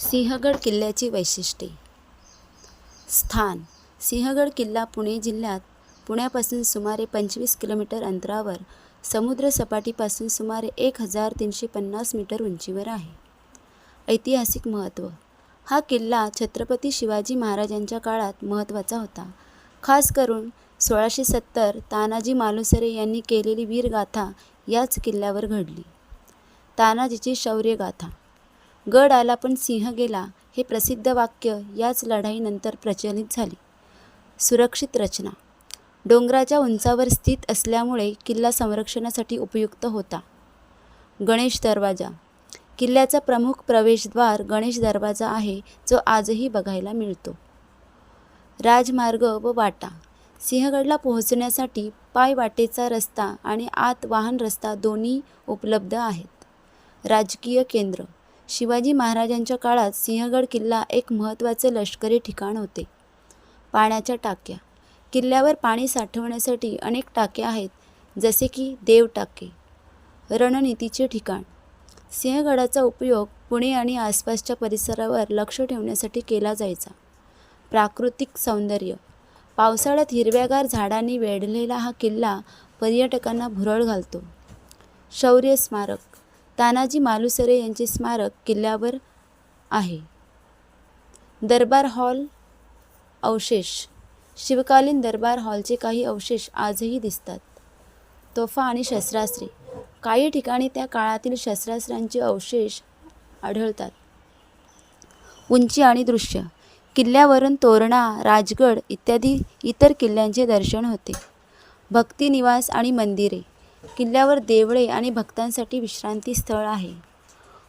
सिंहगड किल्ल्याची वैशिष्ट्ये. स्थान. सिंहगड किल्ला पुणे जिल्ह्यात पुण्यापासून सुमारे पंचवीस किलोमीटर अंतरावर समुद्रसपाटीपासून सुमारे एक हजार तीनशे पन्नास मीटर उंचीवर आहे. ऐतिहासिक महत्त्व. हा किल्ला छत्रपती शिवाजी महाराजांच्या काळात महत्त्वाचा होता. खास करून सोळाशे सत्तर तानाजी मालुसरे यांनी केलेली वीरगाथा याच किल्ल्यावर घडली. तानाजीची शौर्यगाथा. गड आला पण सिंह गेला हे प्रसिद्ध वाक्य याच लढाईनंतर प्रचलित झाले. सुरक्षित रचना. डोंगराच्या उंचावर स्थित असल्यामुळे किल्ला संरक्षणासाठी उपयुक्त होता. गणेश दरवाजा. किल्ल्याचा प्रमुख प्रवेशद्वार गणेश दरवाजा आहे जो आजही बघायला मिळतो. राजमार्ग व वाटा. सिंहगडला पोहोचण्यासाठी पायवाटेचा रस्ता आणि आत वाहन रस्ता दोन्ही उपलब्ध आहेत. राजकीय केंद्र. शिवाजी महाराजांच्या काळात सिंहगड किल्ला एक महत्त्वाचे लष्करी ठिकाण होते. पाण्याच्या टाक्या. किल्ल्यावर पाणी साठवण्यासाठी अनेक टाक्या आहेत जसे की देव टाके. रणनीतीचे ठिकाण. सिंहगडाचा उपयोग पुणे आणि आसपासच्या परिसरावर लक्ष ठेवण्यासाठी केला जायचा. प्राकृतिक सौंदर्य. पावसाळ्यात हिरव्यागार झाडांनी वेढलेला हा किल्ला पर्यटकांना भुरळ घालतो. शौर्य स्मारक. तानाजी मालुसरे यांचे स्मारक किल्ल्यावर आहे. दरबार हॉल अवशेष. शिवकालीन दरबार हॉलचे काही अवशेष आजही दिसतात. तोफा आणि शस्त्रास्त्रे. काही ठिकाणी त्या काळातील शस्त्रास्त्रांचे अवशेष आढळतात. उंची आणि दृश्य. किल्ल्यावरून तोरणा राजगड इत्यादी इतर किल्ल्यांचे दर्शन होते. भक्तिनिवास आणि मंदिरे. किल्ल्यावर देवळे आणि भक्तांसाठी विश्रांती स्थळ आहे.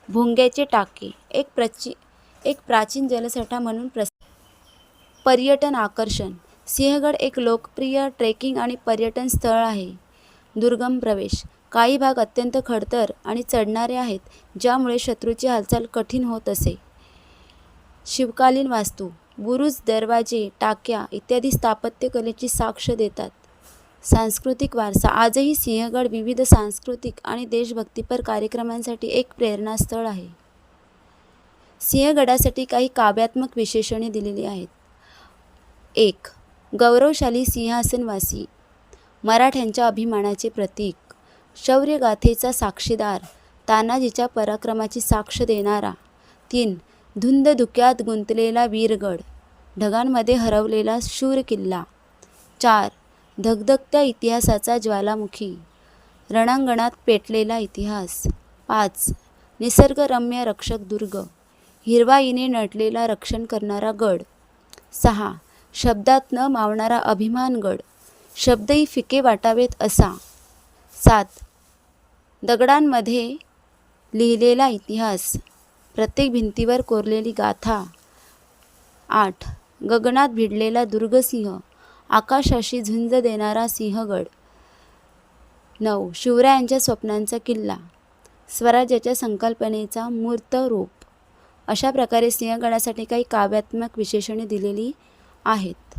भोंग्याचे टाके एक प्रची एक प्राचीन जलसाठा म्हणून प्रस पर्यटन आकर्षण. सिंहगड एक लोकप्रिय ट्रेकिंग आणि पर्यटन स्थळ आहे. दुर्गम प्रवेश. काही भाग अत्यंत खडतर आणि चढणारे आहेत ज्यामुळे शत्रूची हालचाल कठीण होत असे. शिवकालीन वास्तू. बुरुज दरवाजे टाक्या इत्यादी स्थापत्यकलेची साक्ष देतात. सांस्कृतिक वारसा. आजही सिंहगड विविध सांस्कृतिक आणि देशभक्तीपर कार्यक्रमांसाठी एक प्रेरणास्थळ आहे. सिंहगडासाठी काही काव्यात्मक विशेषणे दिलेली आहेत. एक गौरवशाली सिंहासनवासी. मराठ्यांच्या अभिमानाचे प्रतीक. शौर्यगाथेचा साक्षीदार. तानाजीच्या पराक्रमाची साक्ष देणारा. तीन धुंद धुक्यात गुंतलेला वीरगड. ढगांमध्ये हरवलेला शूर किल्ला चार धगधगत्या इतिहासाचा ज्वालामुखी रणांगणात पेटलेला इतिहास. पाच. निसर्गरम्य रक्षक दुर्ग हिरवाईने नटलेला रक्षण करणारा गड. सहा. शब्दात न मावणारा अभिमानगड शब्दही फिके वाटावेत असा. सात. दगडांमध्ये लिहिलेला इतिहास प्रत्येक भिंतीवर कोरलेली गाथा. आठ. गगनात भिडलेला दुर्गसिंह आकाशाशी झुंज देणारा सिंहगड. नऊ. शिवरायांच्या स्वप्नांचा किल्ला. स्वराज्याच्या संकल्पनेचा मूर्त रूप. अशा प्रकारे सिंहगडासाठी काही काव्यात्मक विशेषणे दिलेली आहेत.